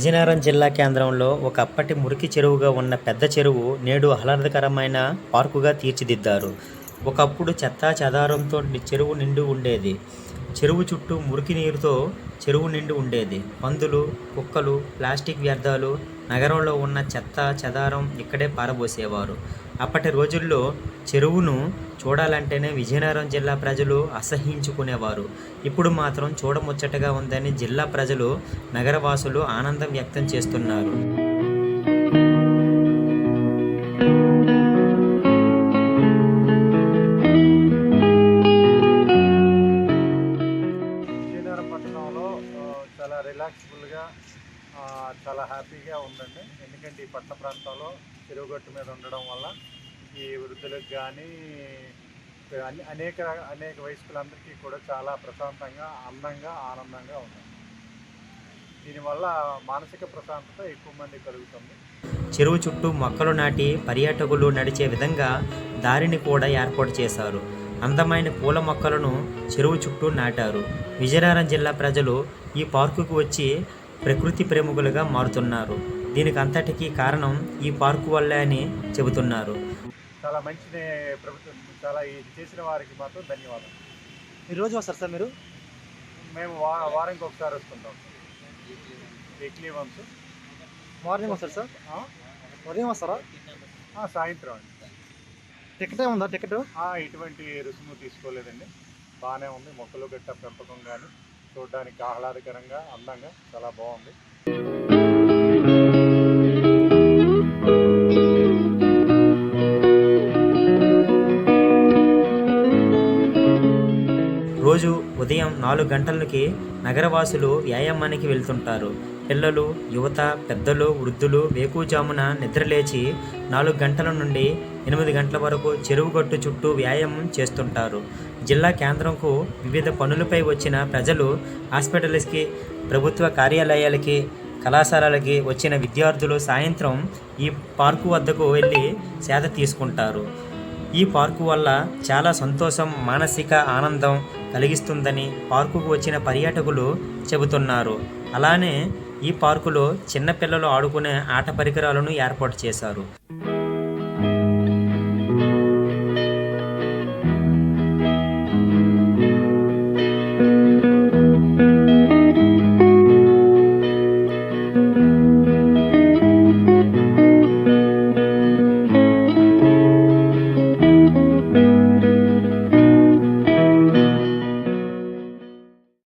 విజయనగరం జిల్లా కేంద్రంలో ఒకప్పటి మురికి చెరువుగా ఉన్న పెద్ద చెరువు నేడు ఆహ్లాదకరమైన పార్కుగా తీర్చిదిద్దారు. ఒకప్పుడు చెత్తా చెదారంతో చెరువు నిండి ఉండేది. చెరువు చుట్టూ మురికి నీరుతో చెరువు నిండి ఉండేది. పందులు కుక్కలు ప్లాస్టిక్ వ్యర్థాలు నగరంలో ఉన్న చెత్త చెదారం ఇక్కడే పారబోసేవారు. అప్పటి రోజుల్లో చెరువును చూడాలంటేనే విజయనగరం జిల్లా ప్రజలు అసహించుకునేవారు ఇప్పుడు మాత్రం చూడముచ్చటగా ఉందని జిల్లా ప్రజలు నగరవాసులు ఆనందం వ్యక్తం చేస్తున్నారు. చాలా రిలాక్స్ఫుల్గా చాలా హ్యాపీగా ఉందండి ఎందుకంటే ఈ పట్టణ ప్రాంతంలో చెరువుగట్టు మీద ఉండడం వల్ల ఈ వృద్ధులకు కానీ అనే- అనేక అనేక వయస్కులందరికీ కూడా చాలా ప్రశాంతంగా అందంగా ఆనందంగా ఉంది దీనివల్ల మానసిక ప్రశాంతత ఎక్కువ మంది కలుగుతుంది. చెరువు చుట్టూ మొక్కలు నాటి పర్యాటకులు నడిచే విధంగా దారిని కూడా ఏర్పాటు చేశారు. అందమైన పూల మొక్కలను చెరువు చుట్టూ నాటారు. విజయనగరం జిల్లా ప్రజలు ఈ పార్కుకు వచ్చి ప్రకృతి ప్రేమికులుగా మారుతున్నారు. దీనికి అంతటికీ కారణం ఈ పార్కు వల్లే అని చెబుతున్నారు. చాలా మంచి ప్రభుత్వం. చాలా ఇది చేసిన వారికి మాత్రం ధన్యవాదాలు. ఈ రోజు వస్తారు సార్ మీరు? మేము వా వారానికి ఒకసారి వస్తుంటాం. వీక్లీ వన్స్ మార్నింగ్ వస్తారు సార్? ఉదయం వస్తారా? సాయంత్రం అండి. టికెట్ ఏముందా టికెట్? ఎటువంటి రుసుము తీసుకోలేదండి. బాగానే ఉంది. మొక్కలు గట్ట పెంపకం కానీ చూడడానికి ఆహ్లాదకరంగా అందంగా చాలా బాగుంది. రోజు ఉదయం నాలుగు గంటలకి నగరవాసులు వ్యాయామానికి వెళ్తుంటారు. పిల్లలు యువత పెద్దలు వృద్ధులు వేకుజామున నిద్రలేచి నాలుగు గంటల నుండి ఎనిమిది గంటల వరకు చెరువు గట్టు చుట్టూ వ్యాయామం చేస్తుంటారు. జిల్లా కేంద్రంకు వివిధ పనులపై వచ్చిన ప్రజలు హాస్పిటల్స్కి ప్రభుత్వ కార్యాలయాలకి కళాశాలలకి వచ్చిన విద్యార్థులు సాయంత్రం ఈ పార్కు వద్దకు వెళ్ళి సేద తీసుకుంటారు. ఈ పార్కు వల్ల చాలా సంతోషం మానసిక ఆనందం కలిగిస్తుందని పార్కుకు వచ్చిన పర్యాటకులు చెబుతున్నారు. అలానే ఈ పార్కులో చిన్నపిల్లలు ఆడుకునే ఆట పరికరాలను ఏర్పాటు చేశారు.